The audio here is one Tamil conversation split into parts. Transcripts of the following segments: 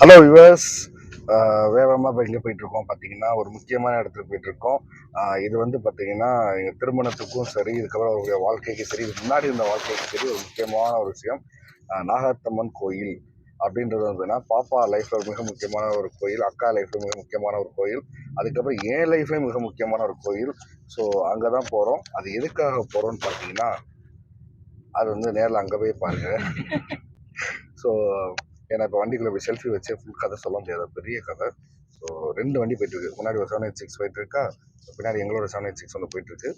ஹலோ விவர்ஸ் வேகமாக பைக்கில் போயிட்டுருக்கோம். பார்த்தீங்கன்னா ஒரு முக்கியமான இடத்துக்கு போயிட்டுருக்கோம். இது வந்து பார்த்தீங்கன்னா எங்கள் திருமணத்துக்கும் சரி இதுக்கப்புறம் அவருடைய வாழ்க்கைக்கு சரி இதுக்கு முன்னாடி இருந்த வாழ்க்கைக்கு சரி ஒரு முக்கியமான ஒரு விஷயம். நாகத்தம்மன் கோயில் அப்படின்றது வந்துன்னா பாப்பா லைஃப்பில் மிக முக்கியமான ஒரு கோயில் அக்கா லைஃப்பில் மிக முக்கியமான ஒரு கோயில். அதுக்கப்புறம் என் லைஃப்லேயும் மிக முக்கியமான ஒரு கோயில். ஸோ அங்கே தான் போகிறோம் அது எதுக்காக போகிறோம்னு பார்த்தீங்கன்னா அது வந்து நேரில் அங்கே போய் பாருங்க. ஸோ ஏன்னா இப்போ வண்டிக்குள்ளே போய் செல்ஃபி வச்சு ஃபுல் கதை சொல்ல முடியாது. பெரிய கதை. ஸோ ரெண்டு வண்டி போயிட்டுருக்கு முன்னாடி ஒரு செவன் எயிட் சிக்ஸ் போயிட்டுருக்கா பின்னாடி எங்களோட செவன் எயிட் சிக்ஸ் ஒன்று போயிட்டுருக்கு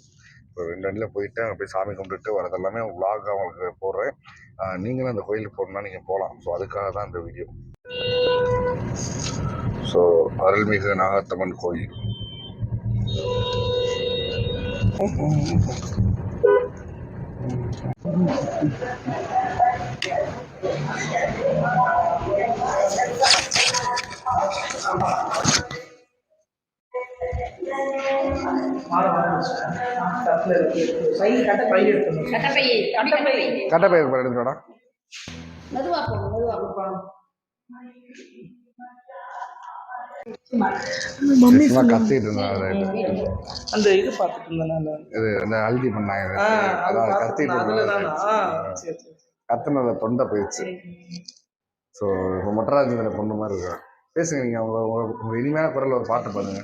இப்போ ரெண்டு வண்டியில் போயிட்டு அங்கே போய் சாமி கும்பிட்டுட்டு வரதெல்லாமே எல்லாமே அவங்களுக்கு போடுறேன். நீங்களும் அந்த கோயிலுக்கு போகணுன்னா நீங்கள் போகலாம் ஸோ அதுக்காக தான் இந்த வீடியோ ஸோ அருள்மிகு நாகத்தம்மன் கோயில். கட்டப்பை. எடுத்துக்கோடா மெதுவா போங்க மெதுவா சும்மா கத்திட்டு இருந்தாங்க அந்த இது பார்த்துட்டு இருந்தேன் நான். இது இந்த அழுதி பண்ணாங்க அதான் கத்திட்டு இருந்தேன். கத்துனத தொண்டை போயிடுச்சு. ஸோ மொட்டராஜேந்திர பொண்ணு மாதிரி இருக்கு. பேசுங்க நீங்கள் உங்க- உங்க இனிமையான குரல்ல ஒரு பாட்டு பாடுங்க.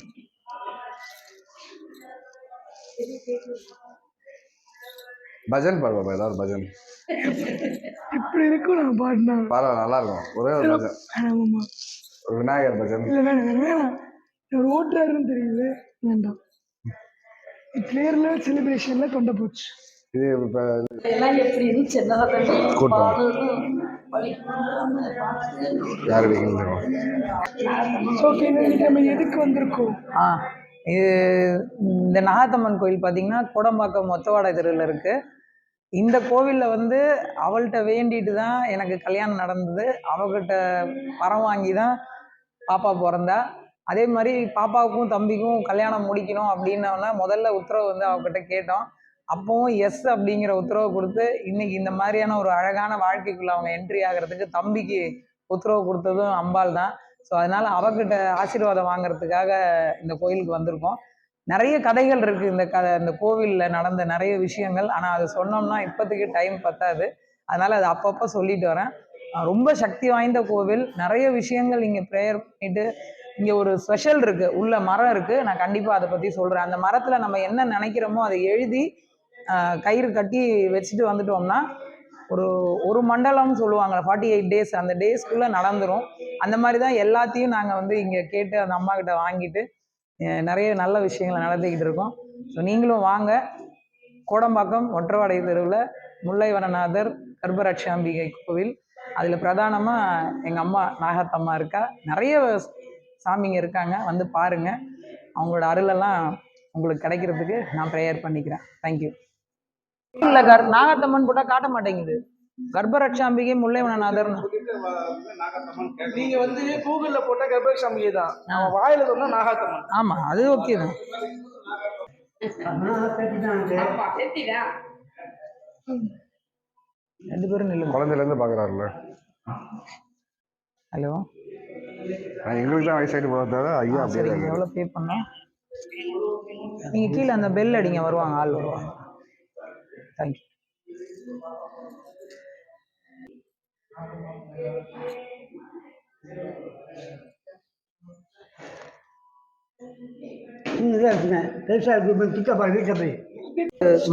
பஜன் பாடுவோம்? ஏதாவது பஜன்? இப்படி இருக்கும் நான் பாடினா. பரவாயில்ல நல்லா இருக்கும். ஒரே ஒரு பஜன். ஒரு விநாயகர் பஜன். இல்லை வேணாம் வேணாம் இவர் ஓட்டுறாருன்னு தெரியுது. வேண்டாம் கிளியரில் செலிப்ரேஷனில் தொண்டை போச்சு. இது இப்போ எல்லாம் எப்படி இருந்துச்சு? என்னதான் தண்ணி கூட்டம். ஓகே நம்ம எதுக்கு வந்திருக்கோம்? ஆ இது இந்த நாகாத்தம்மன் கோயில் பார்த்தீங்கன்னா கோடம்பாக்கம் மொத்தவாடை தெருவில் இருக்குது இந்த கோவிலில் வந்து அவள்கிட்ட வேண்டிட்டு தான் எனக்கு கல்யாணம் நடந்தது. அவகிட்ட வரம் வாங்கி தான் பாப்பா பிறந்தா. அதே மாதிரி பாப்பாவுக்கும் தம்பிக்கும் கல்யாணம் முடிக்கணும் அப்படின்னோன்னா முதல்ல உத்தரவு வந்து அவகிட்ட கேட்டோம். அப்பவும் எஸ் அப்படிங்கிற உத்தரவு கொடுத்து இன்னைக்கு இந்த மாதிரியான ஒரு அழகான வாழ்க்கைக்குள்ள அவங்க என்ட்ரி ஆகிறதுக்கு தம்பிக்கு உத்தரவு கொடுத்ததும் அம்பாள் தான். ஸோ அதனால அவகிட்ட ஆசீர்வாதம் வாங்குறதுக்காக இந்த கோயிலுக்கு வந்திருக்கோம். நிறைய கதைகள் இருக்கு. இந்த கதை இந்த கோவிலில் நடந்த நிறைய விஷயங்கள். ஆனால் அதை சொன்னோம்னா இப்போதைக்கு டைம் பத்தாது. அதனால அது அப்பப்போ சொல்லிட்டு வரேன். ரொம்ப சக்தி வாய்ந்த கோவில். நிறைய விஷயங்கள் இங்கே ப்ரேயர் பண்ணிட்டு இங்கே ஒரு ஸ்பெஷல் இருக்கு. உள்ள மரம் இருக்கு. நான் கண்டிப்பாக அதை பற்றி சொல்கிறேன் அந்த மரத்தில் நம்ம என்ன நினைக்கிறோமோ அதை எழுதி கயிறு கட்டி வச்சுட்டு வந்துட்டோம்னா ஒரு ஒரு மண்டலம்னு சொல்லுவாங்க. ஃபார்ட்டி எயிட் டேஸ் அந்த டேஸ்க்குள்ளே நடந்துரும். அந்த மாதிரி தான் எல்லாத்தையும் நாங்கள் வந்து இங்கே கேட்டு அந்த அம்மா கிட்ட வாங்கிட்டு நிறைய நல்ல விஷயங்களை நடத்திக்கிட்டு இருக்கோம். ஸோ நீங்களும் வாங்க. கோடம்பாக்கம் ஒற்றவாடை தெருவில் முல்லைவனநாதர் கர்ப்பரட்சாம்பிகை கோவில். அதில் பிரதானமாக எங்கள் அம்மா நாகத்தம்மா இருக்கா. நிறைய சாமிங்க இருக்காங்க. வந்து பாருங்க. அவங்களோட அருளெல்லாம் உங்களுக்கு கிடைக்கிறதுக்கு நான் ப்ரேயர் பண்ணிக்கிறேன். தேங்க்யூ இல்லை கர் நாகத்தம்மன் போட்டால் காட்ட மாட்டேங்குது. கர்ப்பரட்சாம்பிகை முல்லைவனநாதர் நீங்க வந்து கூகுள்ல போட்ட கர்ப்பசாமியே தான். வாயில சொன்னா நாகாத்தம்மன். ஆமாம் அது ஓகே தான். ரெண்டு பேரும் நில்லுங்க. குழந்தையிலேருந்து பார்க்குறாருல்ல. ஹலோ. எங்களுக்கு தான் வயசாயிட்டு போகிறத தவிர ஐயா இருக்காரு. எவ்வளோ பே பண்ணோம் நீங்கள் கீழே அந்த பெல் அடிங்க வருவாங்க ஆள் வருவாங்க. தேங்க்யூ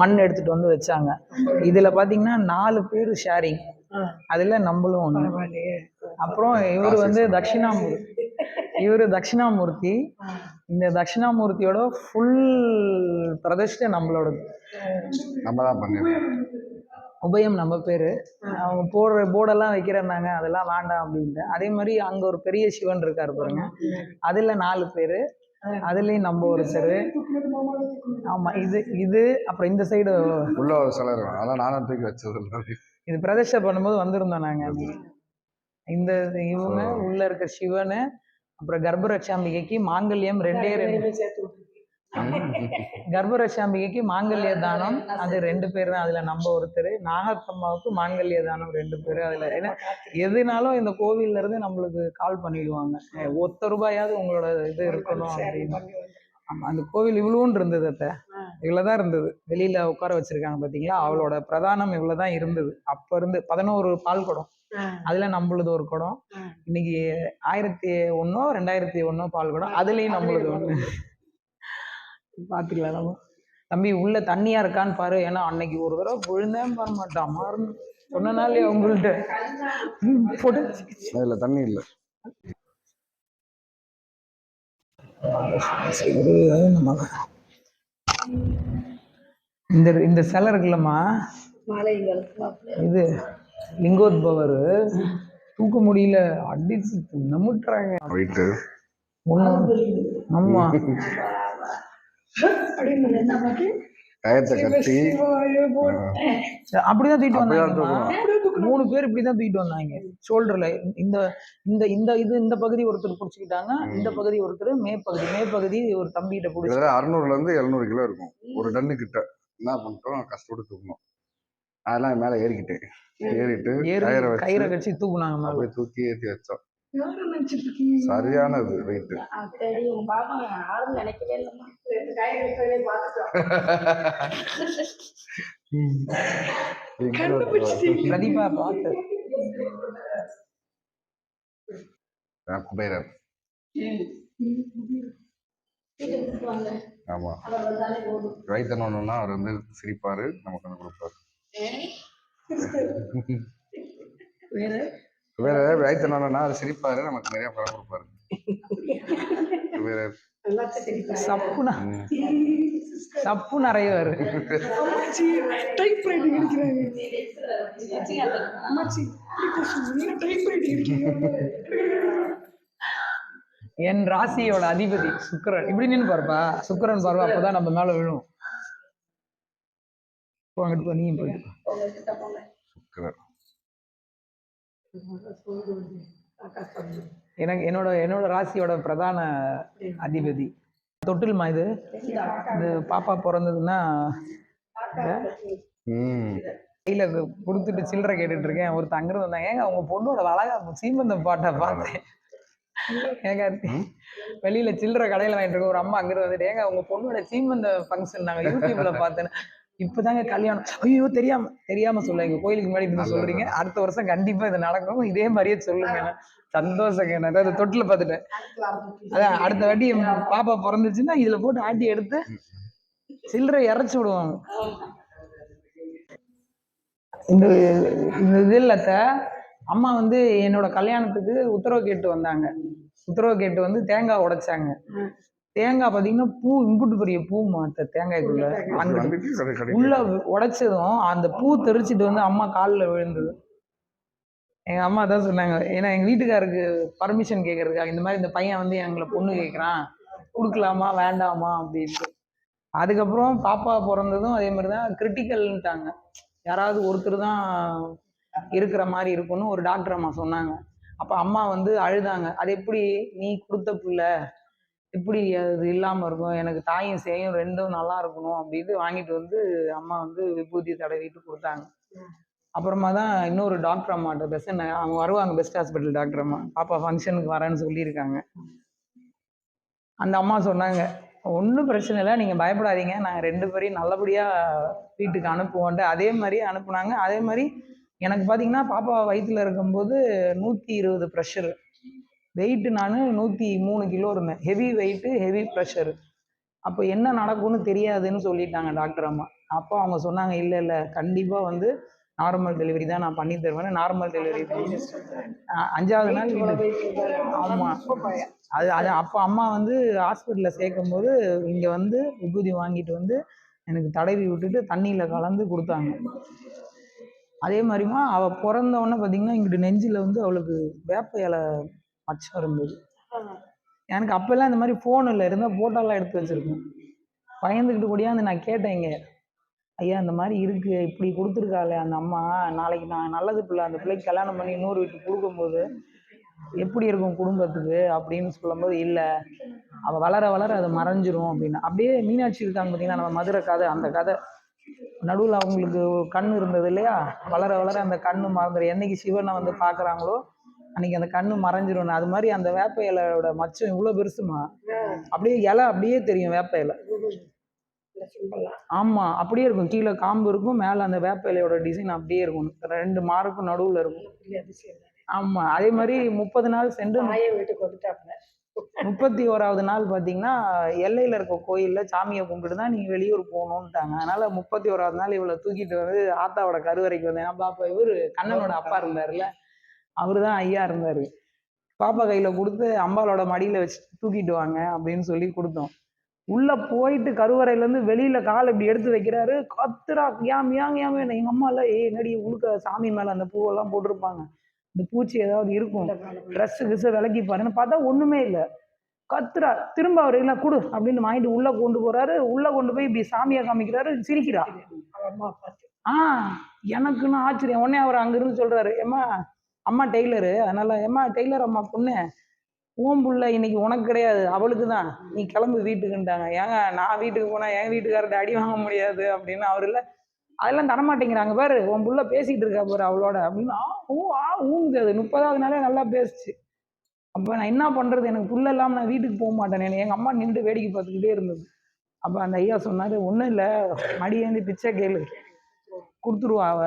மண் எடுத்துட்டு வந்து வச்சாங்க. இதுல பாத்தீங்கன்னா நாலு பேர் ஷேரிங் அதுல நம்மளும் ஒண்ணு. அப்புறம் இவர் வந்து தட்சிணாமூர்த்தி. இவர் தட்சிணாமூர்த்தி. இந்த தட்சிணாமூர்த்தியோட ஃபுல் பிரதிஷ்டை நம்மளோடது. நம்ம தான் பண்ணிடுறோம் உபயம் நம்ம பேர். அவங்க போடுற போர்டெல்லாம் வைக்கிறேன்னாங்க அதெல்லாம் வேண்டாம் அப்படின்ட்டு. அதே மாதிரி அங்கே ஒரு பெரிய சிவன் இருக்காரு பாருங்க. அதில் நாலு பேர். அதுலேயும் நம்ம ஒருத்தர் ஆமாம் இது இது அப்புறம் இந்த சைடு உள்ள ஒரு சிலை இருக்கும். அதான் நானும் தூக்கி வச்சது இது பிரதிஷ்டை பண்ணும்போது வந்திருந்தோம் நாங்கள் இந்த இவங்க உள்ள இருக்க சிவனு அப்புறம் கர்ப்பரட்சாம்பிகைக்கு மாங்கல்யம் ரெண்டே ரெண்டு. கர்ப்பரட்சாம்பிகைக்கு மாங்கல்ய தானம் அது ரெண்டு பேர் தான். அதில் நம்ம ஒருத்தர் நாகத்தம்மாவுக்கு மாங்கல்ய தானம் ரெண்டு பேர். அதில் ஏன்னா எதுனாலும் இந்த கோவில்ல இருந்து நம்மளுக்கு கால் பண்ணிடுவாங்க. ஒத்த ரூபாயாவது உங்களோட இது இருக்கணும் அப்படின்னு. ஆமா அந்த கோவில் இவ்வளோன்னு இருந்தது அத்தை. இவ்வளோதான் இருந்தது. வெளியில உட்கார வச்சிருக்காங்க பாத்தீங்களா? அவளோட பிரதானம் இவ்வளவுதான் இருந்தது. அப்ப இருந்து பதினோரு பால் குடம். அதுல நம்மளுது ஒரு குடம். இன்னைக்கு ஆயிரத்தி ஒண்ணோ ரெண்டாயிரத்தி ஒண்ணோ பால் குடம். அதுலயும் நம்மளுது ஒண்ணு. பாத்துக்கலாம் நம்ம. தம்பி உள்ள தண்ணியா இருக்கான்னு பாரு. ஏன்னா அன்னைக்கு ஒரு தடவை விழுந்தேன் பாரு மாட்டான் மாறும் சொன்னனாலே உங்கள்கிட்ட அதுல தண்ணி இல்லை. இந்த இந்த சிலை இருக்குல்லம்மா. இது லிங்கோத்பவர். தூக்க முடியல. அடிச்சு நமுட்டுறாங்க ஆமா. கயத்தை கட்டி அப்படிதான் தூக்கிட்டு வந்தாங்க மூணு பேர் இப்படிதான் தூக்கிட்டு வந்தாங்க. ஷோல்டர்ல இந்த இந்த இந்த இது இந்த பகுதி ஒருத்தர் புடிச்சுக்கிட்டாங்க இந்த பகுதி ஒருத்தர் மேற்பகுதி மேற்பகுதி ஒரு தம்பிகிட்ட பிடிச்சி அறுநூறுல இருந்து எழுநூறு கிலோ இருக்கும். ஒரு டன்னு கிட்ட என்ன பண்ணிட்டோம்? கஷ்டப்பட்டு தூக்கணும் அதெல்லாம் மேல ஏறிக்கிட்டேன். ஏறிட்டு ஏறி கயிறை கட்சி தூக்குனாங்க தூக்கி ஏற்றி வச்சோம். யாரும் நினைச்சிட்டு இருக்கீங்க சரியான இது வெயிட் பிரதீபா பார்த்து. குபேரர் ஆமா. வயிற்றுனோன்னா அவர் வந்து சிரிப்பாரு நமக்கு வந்து கொடுப்பாரு வேற? குபேரர் வயிற்றுனோன்னா அவர் சிரிப்பாரு நமக்கு நிறைய பணம் கொடுப்பாரு. தெரியும் சப்புனா. சப்பு நிறையவாரு அம்மாச்சி டைப் ரைட்டிங் அடிக்கிறாங்க அம்மாச்சி நீங்க டைப் ரைட்டிங் அடிக்கிறீங்க என் ராசியோட அதிபதி சுக்கிரன். இப்படி நின்னு பாருப்பா. சுக்கிரன் பாருப்பா அப்பதான் நம்ம மேல விழும். போ அங்கிட்டு போ நீயும் போயிட்டு வா. எனக்கு என்னோட என்னோட ராசியோட பிரதான அதிபதி. தொட்டில்மா இது? இந்த பாப்பா பிறந்ததுன்னா கையில கொடுத்துட்டு சில்லறை கேட்டுட்டு இருக்கேன் ஒருத்தர் அங்கிருந்து வந்தாங்க. ஏங்க உங்க பொண்ணோட அழகா சீமந்தம் பாட்டை பார்த்தேன். ஏங்க வெளியில சில்லறை கடையில வாங்கிட்டு இருக்க ஒரு அம்மா அங்கிருந்து வந்துட்டு ஏங்க உங்க பொண்ணோட சீமந்த ஃபங்க்ஷன் நாங்க யூடியூப்ல பார்த்தேன் இப்பதாங்க கல்யாணம். ஐயோ தெரியாம தெரியாம சொல்லுங்க கோயிலுக்கு முன்னாடி இப்படி. சொல்றீங்க. அடுத்த வருஷம் கண்டிப்பா இது நடக்கும். இதே மாதிரியே சொல்லுங்க. சந்தோஷங்க. எனக்கு அது தொட்டில பார்த்துட்டேன். அதான் அடுத்த வாட்டி பாப்பா பிறந்துச்சுன்னா இதுல போட்டு ஆட்டி எடுத்து சில்லறை இறச்சி விடுவாங்க. இந்த இந்த இது இல்லத்த அம்மா வந்து என்னோட கல்யாணத்துக்கு உத்தரவு கேட்டு வந்தாங்க. உத்தரவு கேட்டு வந்து தேங்காய் உடைச்சாங்க. தேங்காய் பாத்தீங்கன்னா பூ இம்புட்டு பெரிய பூ மாத்த தேங்காய்க்குள்ள அங்கிட்டு உள்ள உடைச்சதும் அந்த பூ தெறிச்சிட்டு வந்து அம்மா காலில் விழுந்தது. எங்க அம்மா அதான் சொன்னாங்க ஏன்னா எங்க வீட்டுக்காருக்கு பர்மிஷன் கேட்கறதுக்காக இந்த மாதிரி இந்த பையன் வந்து எங்களை பொண்ணு கேட்குறான் கொடுக்கலாமா வேண்டாமா அப்படின்ட்டு. அதுக்கப்புறம் பாப்பா பிறந்ததும் அதே மாதிரி தான் கிரிட்டிக்கல்ன்ட்டாங்க யாராவது ஒருத்தர் தான் இருக்கிற மாதிரி இருக்கும்னு ஒரு டாக்டர் அம்மா சொன்னாங்க. அப்போ அம்மா வந்து அழுதாங்க அது எப்படி? நீ கொடுத்த புள்ள எப்படி அது இல்லாமல் இருக்கும்? எனக்கு தாயும் சேயும் ரெண்டும் நல்லா இருக்கணும் அப்படின்னு வாங்கிட்டு வந்து அம்மா வந்து விபூதி தடவிட்டு கொடுத்தாங்க. அப்புறமா தான் இன்னொரு டாக்டர் அம்மாட்ட பெஸ்ட் அவங்க வருவாங்க பெஸ்ட் ஹாஸ்பிட்டல் டாக்டர் அம்மா. பாப்பா ஃபங்க்ஷனுக்கு வரேன்னு சொல்லியிருக்காங்க. அந்த அம்மா சொன்னாங்க ஒன்றும் பிரச்சனை இல்லை நீங்கள் பயப்படாதீங்க. நாங்கள் ரெண்டு பேரையும் நல்லபடியாக வீட்டுக்கு அனுப்புவோன்ட்டு அதே மாதிரி அனுப்புனாங்க. அதே மாதிரி எனக்கு பார்த்தீங்கன்னா பாப்பா வயித்துல இருக்கும்போது நூற்றி இருபது ப்ரெஷரு வெயிட்டு நான் நூற்றி மூணு கிலோ இருந்தேன். ஹெவி வெயிட்டு ஹெவி ப்ரெஷரு அப்போ என்ன நடக்கும்னு தெரியாதுன்னு சொல்லிட்டாங்க டாக்டர் அம்மா. அப்போ அவங்க சொன்னாங்க இல்லை இல்லை. கண்டிப்பாக வந்து நார்மல் டெலிவரி தான் நான் பண்ணி தருவேன் நார்மல் டெலிவரி அஞ்சாவது நாள் ஆமாம் அது அது அப்போ அம்மா வந்து ஹாஸ்பிட்டலில் சேர்க்கும் போது இங்கே வந்து விபூதி வாங்கிட்டு வந்து எனக்கு தடவி விட்டுட்டு தண்ணியில் கலந்து கொடுத்தாங்க. அதே மாதிரிமா அவள் பிறந்த உடனே பார்த்தீங்கன்னா இங்கிட்டு நெஞ்சில் வந்து அவளுக்கு வேப்ப இலை மச்சம் இருந்தது எனக்கு அப்போல்லாம் இந்த மாதிரி ஃபோன் இல்லை இருந்தால் ஃபோட்டோலாம் எடுத்து வச்சுருக்கேன். பயந்துக்கிட்டு கூடியாந்து நான் கேட்டேன் இங்கே ஐயா இந்த மாதிரி இருக்கு இப்படி கொடுத்துருக்காளே அந்த அம்மா. நாளைக்கு நான் நல்லது பிள்ளை அந்த பிள்ளைக்கு கல்யாணம் பண்ணி இன்னொரு வீட்டுக்கு கொடுக்கும்போது எப்படி இருக்கும் குடும்பத்துக்கு? அப்படின்னு சொல்லும்போது இல்லை அவள் வளர வளர அது மறைஞ்சிரும் அப்படின்னு. அப்படியே மீனாட்சி இருக்காங்க பார்த்தீங்கன்னா நம்ம மதுரை கதை அந்த கதை. நடுவில் அவங்களுக்கு கண் இருந்தது இல்லையா? வளர வளர அந்த கண்ணு மறந்துடும் என்னைக்கு சிவனை வந்து பார்க்குறாங்களோ அன்னைக்கு அந்த கண்ணு மறைஞ்சிரும் அது மாதிரி அந்த வேப்ப இலையோட மச்சம் இவ்வளோ பெருசுமா? அப்படியே இலை அப்படியே தெரியும் வேப்ப இலை. ஆமாம் அப்படியே இருக்கும். கீழே காம்பு இருக்கும் மேலே அந்த வேப்ப இலையோட டிசைன் அப்படியே இருக்கும். ரெண்டு மார்க்கும் நடுவில் இருக்கும். ஆமாம் அதே மாதிரி முப்பது நாள் சென்று வீட்டுக்கு முப்பத்தி ஓராவது நாள் பார்த்தீங்கன்னா எல்லையில் இருக்க கோயிலில் சாமியை கும்பிட்டு தான் நீங்கள் வெளியூர் போகணுன்ட்டாங்க அதனால முப்பத்தி ஓராவது நாள் இவளை தூக்கிட்டு வந்து ஆத்தாவோட கருவறைக்கு வந்தேன். பாப்பா இவர் கண்ணனோட அப்பா இருந்தார்ல அவர் தான் ஐயா இருந்தார். பாப்பா கையில் கொடுத்து அம்பாளோட மடியில் வச்சு தூக்கிட்டு வாங்க அப்படின்னு சொல்லி கொடுத்தோம். உள்ளே போயிட்டு கருவறையிலேருந்து வெளியில் கால் இப்படி எடுத்து வைக்கிறாரு. கத்துறா ஏன் ஏன் ஏன் எங்கள் அம்மா இல்லை ஏ என்னடி உழுக்க சாமி மேலே அந்த பூவெல்லாம் போட்டிருப்பாங்க. இந்த பூச்சி ஏதாவது இருக்கும். ட்ரெஸ்ஸு கிஸ்ஸு விலக்கி பாருன்னு பார்த்தா ஒன்றுமே இல்லை. கத்துறா திரும்ப அவர் இல்லை கொடு அப்படின்னு வாங்கிட்டு உள்ளே கொண்டு போறாரு. உள்ளே கொண்டு போய் இப்படி சாமியை காமிக்கிறாரு. சிரிக்கிறா. ஆ எனக்குன்னு ஆச்சரியம். உடனே அவர் அங்கிருந்து சொல்றாரு ஏம்மா அம்மா டெய்லரு அதனால ஏம்மா டெய்லர் அம்மா பொண்ணு உன் புள்ள இன்னைக்கு உனக்கு கிடையாது அவளுக்கு தான். நீ கிளம்பு வீட்டுக்குன்ட்டாங்க. ஏங்க நான் வீட்டுக்கு போனா என் வீட்டுக்காரர்ட்ட அடி வாங்க முடியாது? அப்படின்னு அவர் இல்லை. அதெல்லாம் தரமாட்டேங்கிறாங்க பாரு. உன் புள்ள பேசிட்டு இருக்கா பாரு அவளோட. அப்படின்னு ஆ ஊ ஆ ஊங்குது அது. முப்பதாவது நாளே நல்லா பேசுச்சு. அப்போ நான் என்ன பண்ணுறது எனக்கு புள்ள இல்லாமல் நான் வீட்டுக்கு போக மாட்டேன். எங்கள் அம்மா நின்று வேடிக்கை பார்த்துக்கிட்டே இருந்தது. அப்போ அந்த ஐயா சொன்னார் ஒன்றும் இல்லை. மடியேந்தி பிச்சை கேளு. கொடுத்துருவா அவ.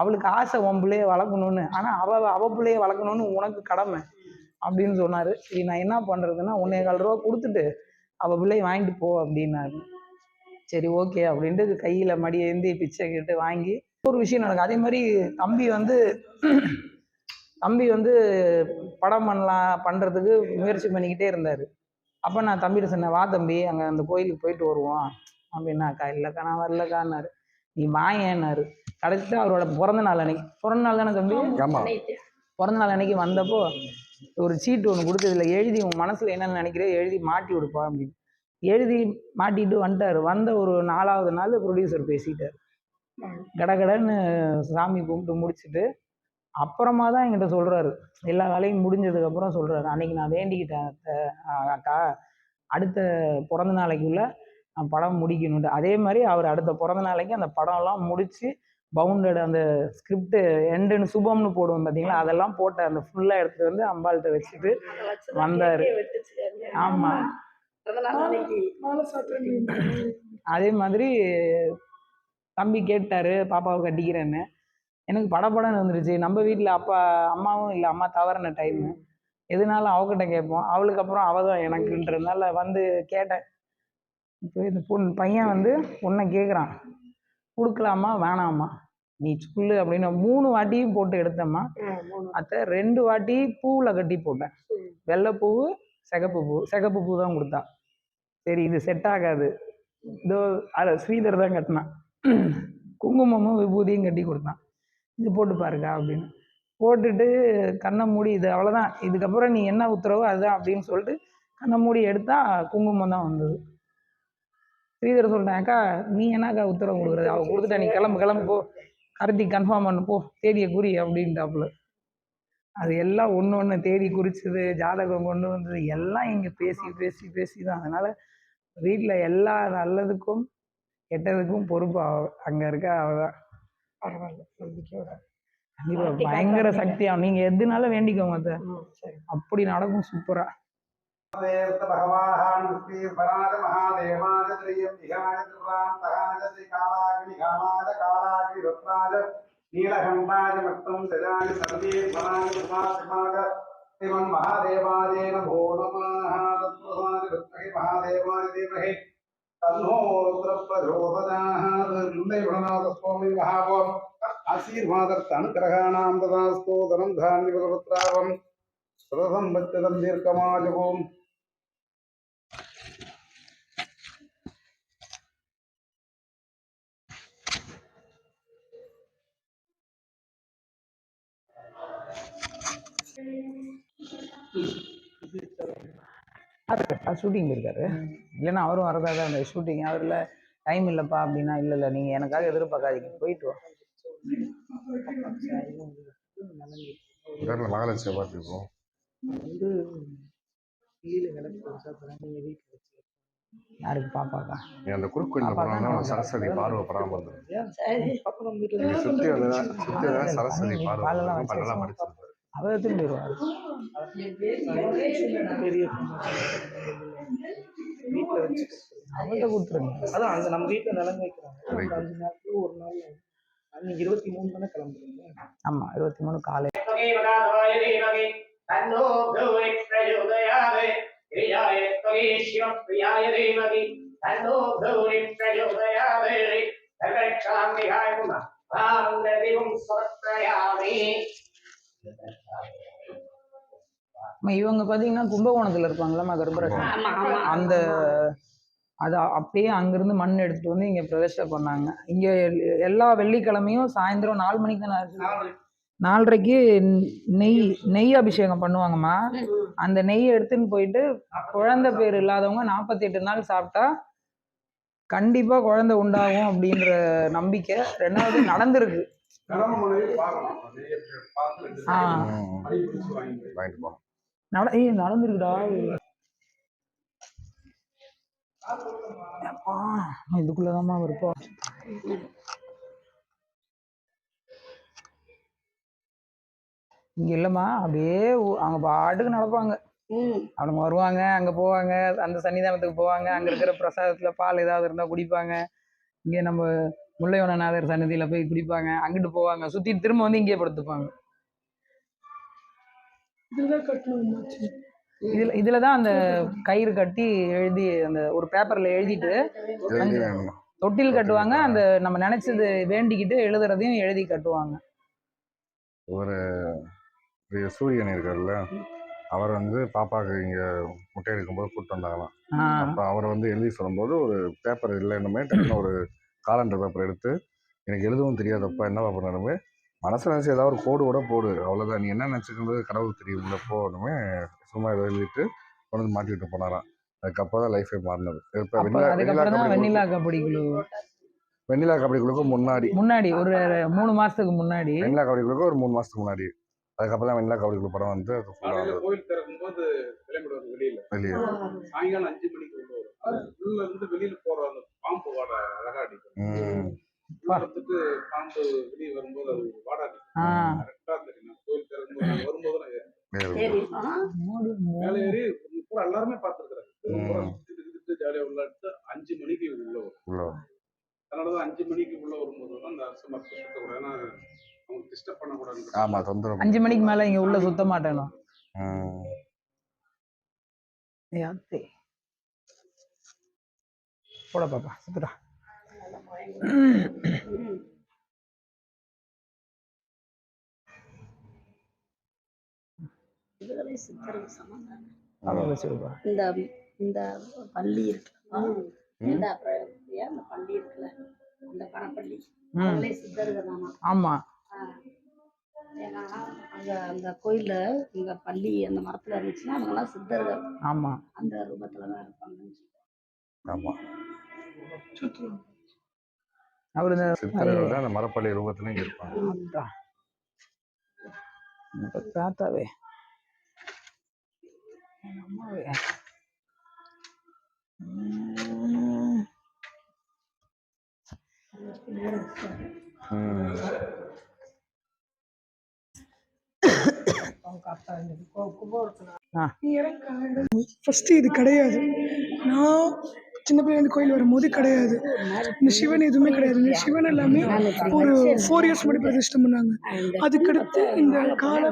அவளுக்கு ஆசை உன் பிள்ளைய வளர்க்கணும்னு. ஆனால் அவள் அவ பிள்ளைய வளர்க்கணும்னு உனக்கு கடமை அப்படின்னு சொன்னார். சரி நான் என்ன பண்ணுறதுன்னா ஒன்றே கால் ரூபா கொடுத்துட்டு அவள் பிள்ளைய வாங்கிட்டு போ அப்படின்னாரு. சரி ஓகே அப்படின்ட்டு கையில் மடி ஏந்தி பிச்சை கேட்டு வாங்கி ஒரு விஷயம் நடக்கும் அதே மாதிரி தம்பி வந்து தம்பி வந்து படம் பண்ணலாம் பண்ணுறதுக்கு முயற்சி பண்ணிக்கிட்டே இருந்தார். அப்போ நான் தம்பிகிட்ட சொன்னேன் வா தம்பி அங்கே அந்த கோயிலுக்கு போயிட்டு வருவோம். அப்படின்னாக்கா இல்லைக்கா நான் வரலக்கான்னாரு நீ வாயேன்னாரு. கடைசியில் அவரோட பிறந்த நாள் அன்னைக்கு. பிறந்த நாள் தானே தம்பி? ஆமா. நைட்டு பிறந்த நாள் அன்னைக்கு வந்தப்போ ஒரு சீட்டு ஒன்று கொடுத்து இதில் எழுதி உன் மனசில் என்னென்ன நினைக்கிறே எழுதி மாட்டி விடுப்பா அப்படின்னு. எழுதி மாட்டிட்டு வந்துட்டார். வந்த ஒரு நாலாவது நாள் ப்ரொடியூசர் பேசிட்டார். கடகடன்னு சாமி கும்பிட்டு முடிச்சுட்டு அப்புறமா தான் என்கிட்ட சொல்கிறாரு எல்லா வேலையும் முடிஞ்சதுக்கப்புறம் சொல்கிறாரு அன்னைக்கு நான் வேண்டிக்கிட்டேன் அக்கா. அடுத்த பிறந்த நாளைக்குள்ள படம் முடிக்கணுன்ட்டு அதே மாதிரி அவர் அடுத்த பிறந்த நாளைக்கு அந்த படம்லாம் முடிச்சு பவுண்டட் அந்த ஸ்கிரிப்ட் எண்டுன்னு சுபம்னு போடுவோம் பார்த்தீங்களா அதெல்லாம் போட்டு அந்த ஃபுல்லாக எடுத்துகிட்டு வந்து அம்பாள்கிட்ட வச்சுட்டு வந்தாரு. கேக்கே வெட்டுச்சு. ஆமா. பிறந்த நாள் அன்னைக்கு. மாலை சாப்பிட்டு அதே மாதிரி தம்பி கேட்டாரு பாப்பாவை கட்டிக்கிறேன்னு. எனக்கு படப்படன்னு வந்துருச்சு. நம்ம வீட்டில் அப்பா அம்மாவும் இல்லை அம்மா தவறின டைமு எதுனாலும் அவகிட்ட கேட்போம். அவளுக்கு அப்புறம் அவள் தான் எனக்குன்றதுனால வந்து கேட்டேன். இப்போ இந்த பொண்ணு பையன் வந்து பொண்ணை கேட்குறான் கொடுக்கலாமா வேணாமா? நீ சொல்லு அப்படின்னு மூணு வாட்டியும் போட்டு எடுத்தேம்மா. அத்தை ரெண்டு வாட்டி பூவில் கட்டி போட்டேன். வெள்ளைப்பூவு சிகப்பு பூ சிகப்பு பூ தான் கொடுத்தா. சரி இது செட் ஆகாது. இதோ அதை ஸ்ரீதர் தான் கட்டினான். குங்குமமும் விபூதியும் கட்டி கொடுத்தான். இது போட்டு பாருக்கா அப்படின்னு. போட்டுட்டு கண்ணை மூடி இது அவ்வளோதான் இதுக்கப்புறம் நீ என்ன உத்தரவோ அதுதான் அப்படின்னு சொல்லிட்டு கண்ணை மூடி எடுத்தா குங்குமம் தான் வந்தது. ஸ்ரீதர் சொல்லிட்டேன் அக்கா நீ என்னக்கா உத்தரவு கொடுக்குறது? அவள் கொடுத்துட்டா நீ கிளம்பு கிளம்பு போ. கார்த்திக் கன்ஃபார்ம் பண்ணு போ. தேதியை குறி அப்படின்ட்டாப்புல. அது எல்லாம் ஒன்று ஒன்று தேதி குறிச்சது ஜாதகம் கொண்டு வந்தது எல்லாம் இங்கே பேசி பேசி பேசி தான். அதனால் வீட்டில் எல்லா நல்லதுக்கும் கெட்டதுக்கும் பொறுப்பு அங்கே இருக்க அவள் தான். பரவாயில்ல நம்பிக்கையோட கண்டிப்பாக பயங்கர காப்பாத்துங்க. சக்தியா நீங்கள் எதுனாலும் வேண்டிக்கோங்க சரி. அப்படி நடக்கும் சூப்பராக భగవాన్స్మీర్వరాజ మహాదేవాజ త్రియం విహాయ త్రిప్రాంతహాజ శ్రీకాలాగ్నిఘానాజ కాలాగ్నిరుత్రాజ నీలఘంటాజ మక్తం జజాని సర్వేశ్వరాజ ఉమాశిమాగ శ్రీమన్ మహాదేవాదేన భో నమః తత్ప్రసాది భక్తి మహాదేవాది దేవహి తన్నోత్ర ప్రచోదయాహ్ స్వామి మహాభవం. ఆశీర్వాదస్తనుగ్రహాణాం ஷூட்டிங் இருக்காரு இல்லைன்னா அவரும் வரதா தான் அந்த ஷூட்டிங். அவரில் டைம் இல்லைப்பா அப்படின்னா இல்லை இல்லை நீங்கள் எனக்காக எதிர்பார்க்காதீங்க. போயிட்டு வா. மகாலட்சுமி பார்த்துருக்கோம் யாருக்கு? பாப்பாக்கா? அந்த குறுக்கோயில் பார்வை படம் வந்துடும் சுத்தி வந்தா சரஸ்வதி பார்வை பண்ணலாம் படிச்சிருப்பாரு அவ திரும்பிடுவாரு பெரிய வீட்டில் வச்சு அவங்கள்ட்ட கொடுத்துருங்க. அதான் அந்த நம்ம வீட்டில் நிலம் வைக்கிறாங்க. அஞ்சு நாட்கள் ஒரு நாள் அன்னைக்கு இருபத்தி மூணு தானே கிளம்புறீங்க? ஆமாம் இருபத்தி மூணு காலை. தன்னோ இவங்க பாத்தீங்கன்னா கும்பகோணத்துல இருப்பாங்களா ஆமா அந்த அது அப்படியே அங்கிருந்து மண் எடுத்துட்டு வந்து இங்க பிரதிஷ்டை பண்ணாங்க. இங்க எல்- எல்லா வெள்ளிக்கிழமையும் சாயந்தரம் நாலு மணிக்கு தானே? நாலரைக்கு நெய் நெய் அபிஷேகம் பண்ணுவாங்கம்மா. அந்த நெய் எடுத்துன்னு போயிட்டு குழந்தை பேர் இல்லாதவங்க நாற்பத்தி எட்டு நாள் சாப்பிட்டா கண்டிப்பா குழந்தை உண்டாகும் அப்படின்ற நம்பிக்கை ரெண்டாவது நடந்திருக்கு. ஆ. நட ஏய் நடந்திருக்குடா. இதுக்குள்ளதாம்மா இருப்போம். இங்க இல்லம்மா அப்படியே அவங்க பாட்டுக்கு நடப்பாங்க. அவங்க வருவாங்க அங்க போவாங்க அந்த சன்னிதானத்துக்கு போவாங்க அங்க இருக்கிற பிரசாதத்துல பால் ஏதாவது இருந்தா குடிப்பாங்க. இங்க நம்ம முல்லைவனநாதர் சன்னதியில போய் குடிப்பாங்க அங்கிட்டு போவாங்க. சுத்தி திரும்ப வந்து இங்கேயே படுத்துப்பாங்க. இதுதான் கட்டணும் இதுல இதுலதான் அந்த கயிறு கட்டி எழுதி அந்த ஒரு பேப்பர்ல எழுதிட்டு தொட்டில் கட்டுவாங்க. அந்த நம்ம நினைச்சது வேண்டிக்கிட்டு எழுதுறதையும் எழுதி கட்டுவாங்க. ஒரு பெரிய சூரியன் இருக்கார்ல அவர் வந்து பாப்பாவுக்கு இங்க முட்டை எடுக்கும்போது கூப்பிட்டு வந்தாங்களாம். அப்போ அவர் வந்து எழுதி சொல்லும்போது ஒரு பேப்பர் இல்லைன்னுமே டக்குன்னு ஒரு காலண்டர் பேப்பர் எடுத்து எனக்கு எழுதவும் தெரியாதப்பா என்ன பண்ணுறனுமே மனசில் நினச்சி ஏதாவது ஒரு கோடு கூட போடு. அவ்வளோதான் நீ என்ன நினச்சிக்கிறது கடவுள் தெரியும்ல போனுமே சும்மா ஏதோ எழுதிட்டு கொண்டு வந்து மாட்டிட்டு போனாராம். அதுக்கப்புறம் தான் லைஃபே மாறினது. இப்போ வெண்ணிலா கபடி குழு- வெண்ணிலா கபடி குழுக்கு முன்னாடி. முன்னாடி ஒரு மூணு மாசத்துக்கு முன்னாடி. வெண்ணிலா கபடி குழுக்கு ஒரு மூணு மாதத்துக்கு முன்னாடி. அதுக்கப்புறம் தான் வெண்ணிலா கபடி குழு படம் வந்து அது கோயில் திறக்கும் போது வெளியில. வெளியே. சாயங்காலம் அஞ்சு மணிக்கு உள்ள வரும் அது உள்ள இருந்து வெளியில போற அந்த பாம்பு வாடை அழகா அடிக்கும். இருந்துட்டு பாம்பு வெளியே வரும்போது அது வாடை அடிக்கும் ஆஹ் கரெக்டா தெரியும். நான் கோயில் நான் வரும்போது நான் மேலே ஏறி பூரா எல்லாருமே பார்த்துருக்குறாங்க ஜாலியா உள்ளாட்டு அஞ்சு மணிக்கு உள்ள வரும். அதனாலதான் அஞ்சு மணிக்கு உள்ள வரும்போது தான் அந்த அரச மரத்தை சுத்தக்கூடாது ஏன்னா அவங்க டிஸ்டர்ப் பண்ணக்கூடாது ஆமாம் தொந்தரவு. அஞ்சு மணிக்கு மேல இங்க உள்ள சுத்த மாட்டேனும் போட பாப்பா. சுத்துடா. இதுகளே சித்தருக்கு சமம் இந்த இந்த பள்ளி இருக்குல்ல? இந்த அந்த பள்ளி இருக்குல்ல? அந்த பணப்பள்ளி சித்தர்கள் தானா? ஆமா. ஏன்னா அங்க அந்த கோயில்ல இந்த பள்ளி அந்த மரத்துல இருந்துச்சுன்னா அவங்கெல்லாம் சித்தர்கள் ஆமா. அந்த ரூபத்துல தான் இருப்பாங்கன்னு சொல்லுவாங்க. அவர் இந்த சித்தர்கள் அந்த மரப்பள்ளி ரூபத்துலையும் இருப்பாங்க. தாத்தாவே அம்மாவே. ஃபர்ஸ்ட் இது கிடையாது. நான் சின்ன பிள்ளைங்க கோயில் வரும்போது கிடையாது. இந்த சிவன் எதுவுமே கிடையாது. இந்த சிவன் எல்லாமே ஒரு ஃபோர் இயர்ஸ் முன்னாடி பிரதிஷ்டம் பண்ணாங்க. அதுக்கடுத்து இந்த கால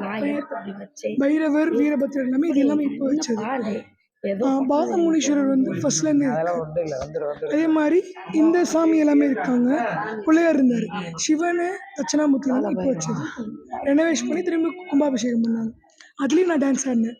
பைரவர் வீரபத்திரர் எல்லாமே இது எல்லாமே இப்போ வச்சது. பாலு ஏதோ ஆஹ் பாதமுனீஸ்வரர் வந்து ஃபர்ஸ்ட்ல இருந்து இருக்கு. அதெல்லாம் ஒன்றும் இல்லை. வந்துடும் வந்துடும் அதே மாதிரி இந்த சாமி எல்லாமே இருக்காங்க. பிள்ளையார் இருந்தார். சிவனு தட்சிணாமூர்த்தி இப்போ வச்சது. ரெனோவேஷன் பண்ணி திரும்பி கும்பாபிஷேகம் பண்ணாங்க. அதுலேயும் நான் டான்ஸ் ஆடினேன்.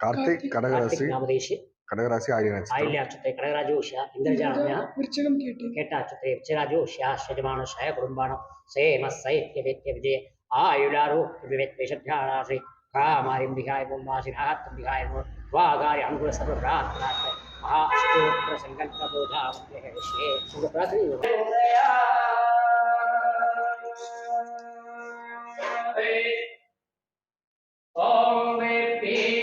கார்த்திக் கடகராசி. நாமதேஷி. கடகராசி ஆயில்ய நட்சத்திரம் ஆயில்ய நட்சத்திரம் கடகராஜோஷியா இந்திரஜானம்யா விருச்சகம் கேட்டு. கேட்டா நட்சத்திரம் விருச்சராஜோஷியா ஷஜமானுஷாய குடும்பானம் சேம சைத்ய வேத்ய விஜய ஆயுளாரோக்கிய விவேத் விஷத்யாராசி காமாரிம் விகாய கும்பாசி நாகத்தம் விகாய வாகாரி அனுகுல சர்வ பிரார்த்தனார்த்த மகா சங்கல்ப போதா ஸ்ரீ பிரார்த்தனை. Hey. Only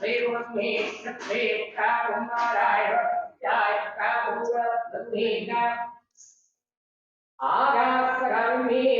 श्रीवस्मे श्रीव कारुणारायण जय कारुणा आगासरमे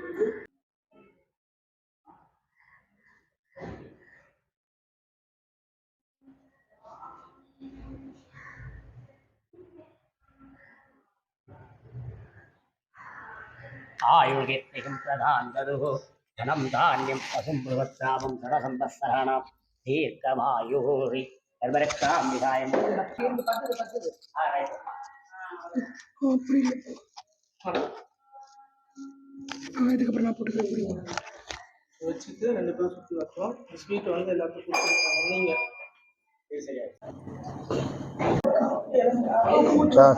ஆயுள்கீர்த்திகம் பிரதாந்ததோ தனம் தானியம் பசும் புவத்ராமம் சரசம்பஸ்தராணாம் தீர்க்கமாயூரி கர்மரக்ஷாம் விதாயம். இதுக்கப்புறம் நான் போட்டுக்கிறேன் வச்சுட்டு ரெண்டு பேரும் சுற்றி வரட்டும் ஸ்வீட் வந்து எல்லாத்துக்கும் கொடுத்துருக்காங்க. நீங்கள் சார்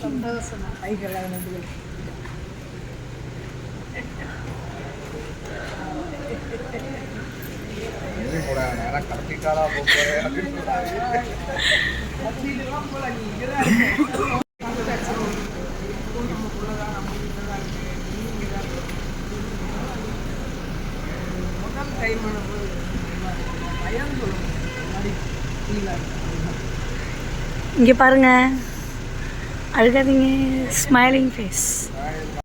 ஆ சொல்லுமா இமோஷ்னல் ஆயிட்டீங்க நேரம் கடத்திட்டாரா இங்கே பாருங்க. అడుగదింగ్ స్మైలింగ్ ఫేస్